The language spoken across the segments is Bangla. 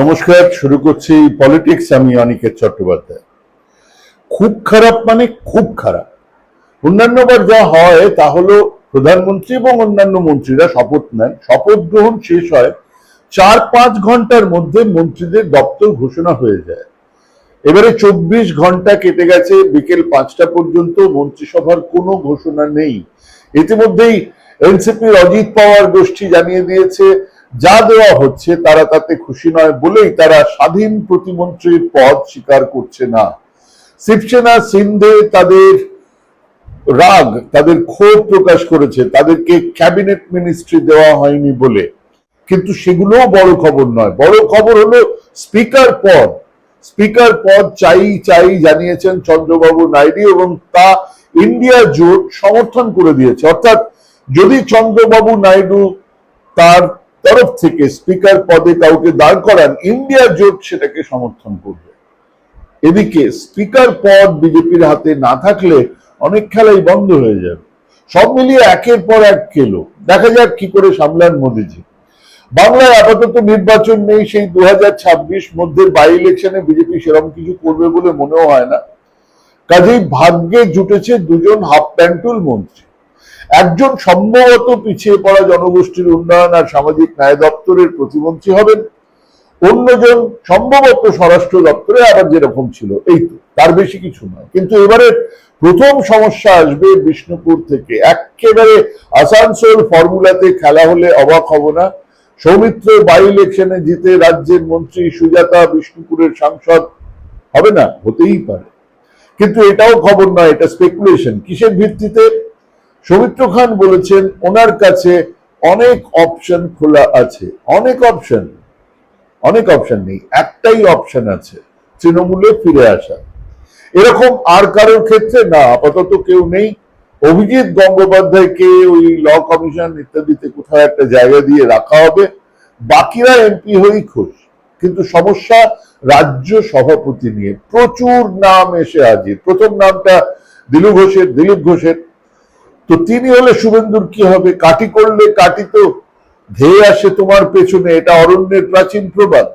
নমস্কার, শুরু করছি পলিটিক্স, আমি অনিকেত চট্টোপাধ্যায়। খুব খারাপ মানে খুব খারাপ। অন্যান্যবার যা হয় তা হলো প্রধানমন্ত্রী এবং অন্যান্য মন্ত্রীরা শপথ নেন। শপথ গ্রহণ শেষ হয় চার পাঁচ ঘণ্টার মধ্যে মন্ত্রীদের দপ্তর ঘোষণা হয়ে যায়। এবারে চব্বিশ ঘণ্টা কেটে গেছে, বিকেল পাঁচটা পর্যন্ত মন্ত্রিসভার কোনো ঘোষণা নেই। ইতিমধ্যেই এনসিপির অজিত পাওয়ার গোষ্ঠী জানিয়ে দিয়েছে যা দেওয়া হচ্ছে তারা তাতে খুশি নয় বলেই তারা স্বাধীন প্রতিমন্ত্রীর পদ স্বীকার করছে না। শিবসেনা, সিন্ধে তাদের রাগ, তাদের ক্ষোভ প্রকাশ করেছে। তাদেরকে ক্যাবিনেট মিনিস্ট্রি দেওয়া হয়নি বলে। কিন্তু সেগুলোও বড় খবর নয়। বড় খবর হলো স্পিকার পদ। স্পিকার পদ চাই চাই জানিয়েছেন চন্দ্রবাবু নাইডু এবং তা ইন্ডিয়া জোট সমর্থন করে দিয়েছে। অর্থাৎ যদি চন্দ্রবাবু নাইডু তার তরফ থেকে স্পিকার পদে কাউকে দাঁড় করান, ইন্ডিয়া জোট সেটাকে সমর্থন করবে। এদিকে স্পিকার পদ বিজেপির হাতে না থাকলে অনেক খেলাই বন্ধ হয়ে যাবে। সব মিলিয়ে একের পর এক খেলো। দেখা যাক কি করে সামলান মোদিজি। বাংলায় আপাতত নির্বাচন নেই, সেই দু মধ্যের বাই ইলেকশনে বিজেপি সেরকম কিছু করবে বলে মনেও হয় না। কাজেই ভাগ্যে জুটেছে দুজন হাফ প্যান্টুল মন্ত্রী। একজন সম্ভবত পিছিয়ে পড়া জনগোষ্ঠীর উন্নয়ন আর সামাজিক ন্যায় দপ্তরের প্রতিমন্ত্রী হবেন। অন্যজন সম্ভবত স্বরাষ্ট্র দপ্তরে, আবার যেরকম ছিল, এই তো, তার বেশি কিছু নয়। কিন্তু এবারে প্রথম সমস্যা আসবে বিষ্ণুপুর থেকে। একেবারে আসানসোল ফর্মুলাতে খেলা হলে অবাক হব না। সৌমিত্র বাই ইলেকশনে জিতে রাজ্যের মন্ত্রী সুজাতা বিষ্ণুপুরের সাংসদ হবে না? হতেই পারে। কিন্তু এটাও খবর নয়, এটা স্পেকুলেশন কিসের ভিত্তিতে? সৌমিত্র খান বলেছেন, ওনার কাছে অনেক অপশন খোলা আছে। অনেক অপশন অনেক অপশন নেই, একটাই অপশন আছে, তৃণমূলে ফিরে আসা। এরকম আর কারোর ক্ষেত্রে না, আপাতত কেউ নেই। অভিজিৎ গঙ্গোপাধ্যায়কে ওই ল কমিশন ইত্যাদিতে কোথাও একটা জায়গা দিয়ে রাখা হবে, বাকিরা এমপি হয়েই খুশ। কিন্তু সমস্যা রাজ্য সভাপতি নিয়ে প্রচুর নাম এসে হাজির। প্রথম নামটা দিলীপ ঘোষের দিলীপ ঘোষের। তো তিনি হলে শুভেন্দুর কি হবে? কাটি করলে কাটি তো ধেয়ে আসে তোমার পেছনে, এটা অরণ্যের প্রাচীন প্রবাদ।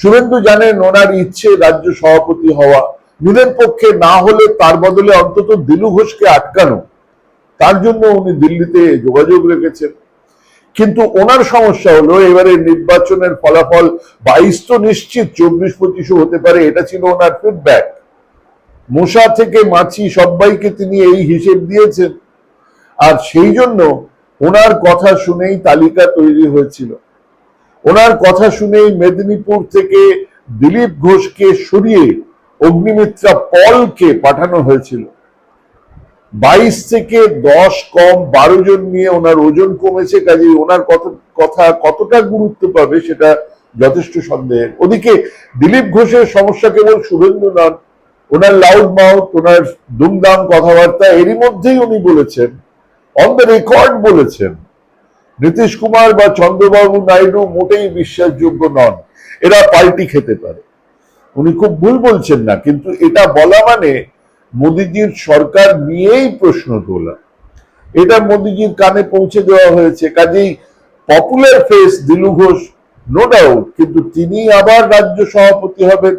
শুভেন্দু জানেন ওনার ইচ্ছে রাজ্য সভাপতি হওয়া। নিজের পক্ষে না হলে তার বদলে অন্তত দিলু ঘোষকে আটকানো। তার জন্য উনি দিল্লিতে যোগাযোগ রেখেছেন। কিন্তু ওনার সমস্যা হলো, এবারে নির্বাচনের ফলাফল বাইশ তো নিশ্চিত, চব্বিশ পঁচিশও হতে পারে, এটা ছিল ওনার ফিডব্যাক মশা থেকে মাছি সবাইকে তিনি এই হিসেব দিয়েছেন। আর সেই জন্য ওনার কথা শুনেই তালিকা তৈরি হয়েছিল। ওনার কথা শুনেই মেদিনীপুর থেকে দিলীপ ঘোষকে সরিয়ে অগ্নিমিত্রা পলকে পাঠানো হয়েছিল। বাইশ থেকে দশ কম বারো জন নিয়ে ওনার ওজন কমেছে কাজে ওনার কত কথা কতটা গুরুত্ব পাবে সেটা যথেষ্ট সন্দেহের। ওদিকে দিলীপ ঘোষের সমস্যা কেবল শুভেন্দু নন, ওনার লাউড মাউথ ওনার দুমদাম কথাবার্তা এরই মধ্যেই উনি বলেছেন অন দ্য রেকর্ড বলেছেন, নীতিশ কুমার বা চন্দ্রবাবু নাইডু মোটেই বিশ্বাসযোগ্য নন। এরা পাল্টি খেতে পারে। উনি খুব ভুল বলছেন না, কিন্তু এটা বলা মানে মোদিজির সরকার নিয়েই প্রশ্ন তোলা। এটা মোদিজির কানে পৌঁছে দেওয়া হয়েছে। কাজেই পপুলার ফেস দিলু ঘোষ নো ডাউট কিন্তু তিনি আবার রাজ্য সভাপতি হবেন,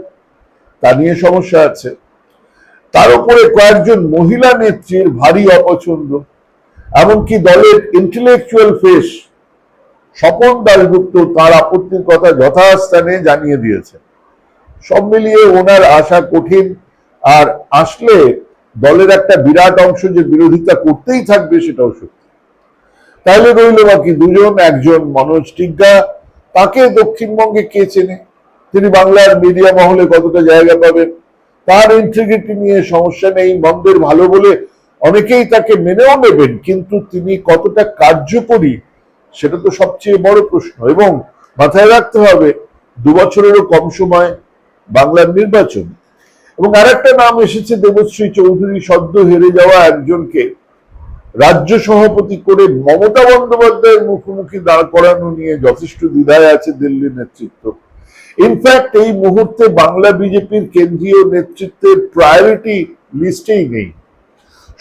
তা নিয়ে সমস্যা আছে। তার উপরে কয়েকজন মহিলা নেত্রীর ভারী অপছন্দ। এমনকি দলের ইন্টেলেকচুয়াল ফেস স্বপন দাশগুপ্ত তার আপত্তির কথা যথাস্থানে জানিয়ে দিয়েছে সব মিলিয়ে ওনার আশা কঠিন, আর আসলে দলের একটা বিরাট অংশ যে বিরোধিতা করতেই থাকবে সেটাও সত্যি। তাহলে রইল বাকি দুজন, একজন মনোজ টিগ্গা, তাকে দক্ষিণবঙ্গে কে চেনে? তিনি বাংলার মিডিয়া মহলে কতটা জায়গা পাবেন? তার ইন্টিগ্রিটি নিয়ে সমস্যা নেই, মন্দের ভালো বলে অনেকেই তাকে মেনেও নেবেন, কিন্তু তিনি কতটা কার্যকরী সেটা তো সবচেয়ে বড় প্রশ্ন। এবং মাথায় রাখতে হবে দু বছরেরও কম সময় বাংলার নির্বাচন। এবং আরেকটা নাম এসেছে দেবশ্রী চৌধুরী, সদ্য হেরে যাওয়া একজনকে রাজ্য সভাপতি করে মমতা বন্দ্যোপাধ্যায়ের মুখোমুখি দাঁড় করানো নিয়ে যথেষ্ট দ্বিধায় আছে দিল্লি নেতৃত্ব। ইনফ্যাক্ট এই মুহূর্তে বাংলা বিজেপির কেন্দ্রীয় নেতৃত্বের প্রায়োরিটি লিস্টেই নেই।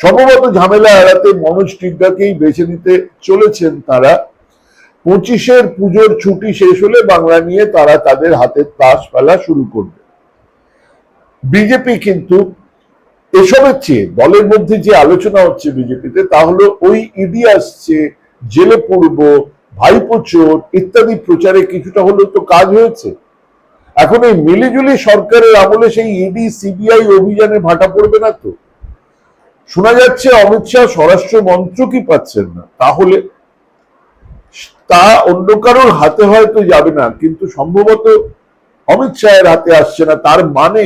সম্ভবত ঝামেলা এড়াতে মনোজ টিগ্গাকেই বেছে নিতে চলেছেন তারা। পঁচিশের পুজোর ছুটি শেষ হলে বাংলা নিয়ে তারা তাদের হাতের তাস ফেলা শুরু করবে। বিজেপি কিন্তু এসবের চেয়ে, দলের মধ্যে যে আলোচনা হচ্ছে বিজেপিতে, তা হলো ওই ইডি আসছে, জেলে পড়ব, ভাইপো চোর ইত্যাদি প্রচারে কিছুটা হলেও তো কাজ হয়েছে। এখন এই মিলিজুলি সরকারের আমলে সেই ইডি, সিবিআই অভিযানে ভাটা পড়বে না তো? শোনা যাচ্ছে অমিত শাহ স্বরাষ্ট্র মন্ত্রকই পাচ্ছেন না। তাহলে তা অন্য কারোর হাতে হয়তো যাবে না, কিন্তু সম্ভবত অমিত শাহের হাতে আসছে না। তার মানে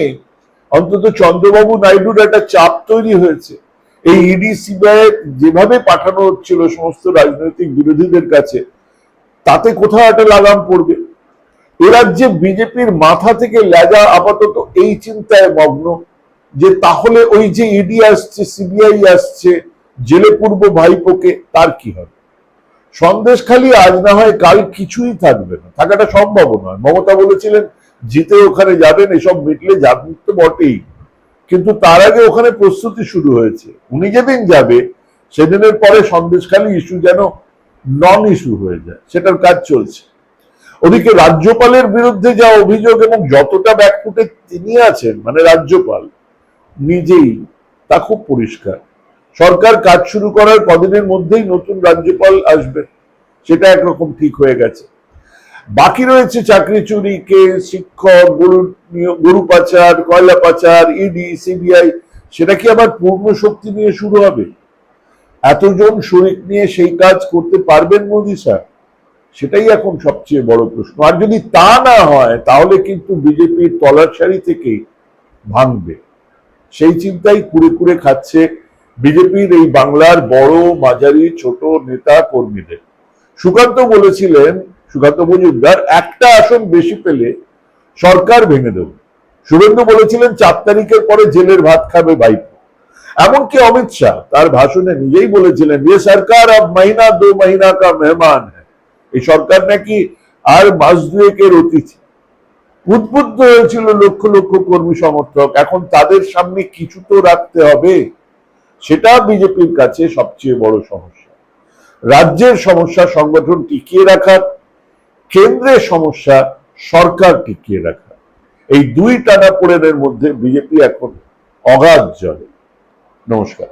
অন্তত চন্দ্রবাবু নাইডুর একটা চাপ তৈরি হয়েছে। এই ইডি, সিবিআই যেভাবে পাঠানো হচ্ছিল সমস্ত রাজনৈতিক বিরোধীদের কাছে, তাতে কোথাও একটা লাগাম পড়বে। এ রাজ্যে বিজেপির মাথা থেকে লেজা আপাতত এই চিন্তায় মগ্ন। যে তাহলে ওই যে ইডি আসছে সিবিআই আসছে, জেলে পূর্ব ভাইপোকে তার কি হবে? সন্দেশ খালি আজ না হয় কাল কিছুই থাকবে না। থাকাটা সম্ভব নয়। মমতা বলেছিলেন, জিতে ওখানে যাবেন, এসব মিটলে যাবেন তো বটেই। কিন্তু তার আগে ওখানে প্রস্তুতি শুরু হয়েছে। উনি যেদিন যাবে, সেদিনের পরে সন্দেশখালী ইস্যু যেন নন ইস্যু হয়ে যায়। সেটার কাজ চলছে। ওদিকে রাজ্যপালের বিরুদ্ধে যা অভিযোগ এবং যতটা ব্যাকফুটে তিনি আছেন মানে রাজ্যপাল নিজেই, তা খুব পরিষ্কার। সরকার কাজ শুরু করার কদিনের মধ্যেই নতুন রাজ্যপাল আসবেন, সেটা একরকম ঠিক হয়ে গেছে। বাকি রয়েছে চাকরি চুরি, কেস, শিক্ষক, গরু গরু পাচার, কয়লা পাচার ইডি সিবিআই সেটা কি আবার পূর্ণ শক্তি নিয়ে শুরু হবে? এতজন শরিক নিয়ে সেই কাজ করতে পারবেন মোদী স্যার? সেটাই এখন সবচেয়ে বড় প্রশ্ন। আর যদি তা না হয়, তাহলে কিন্তু বিজেপির তলার সারি থেকেই ভাঙবে। সেই চিন্তাই কুড়ে কুড়ে খাচ্ছে বিজেপির এই বাংলার বড়, মাঝারি, ছোট নেতা কর্মীদের। সুকান্ত বলেছিলেন, সুকান্ত মজুমদার, একটা আসন বেশি পেলে সরকার ভেঙে দেব। শুভেন্দু বলেছিলেন, চার তারিখের পরে জেলের ভাত খাবে ভাই এমনকি অমিত শাহ তার ভাষণে নিজেই বলেছিলেন যে সরকার আব মহিনা দু মহিনা কা মেহমান এই সরকার নাকি আর মাস দুয়েকের অতিথি উদ্বুদ্ধ হয়েছিল লক্ষ লক্ষ কর্মী সমর্থক। এখন তাদের সামনে কিছু তো রাখতে হবে। সেটা বিজেপির কাছে সবচেয়ে বড় সমস্যা। রাজ্যের সমস্যা সংগঠন টিকিয়ে রাখার, কেন্দ্রের সমস্যা সরকার টিকিয়ে রাখা এই দুই টানা মধ্যে বিজেপি এখন অগাধ জলে। নমস্কার।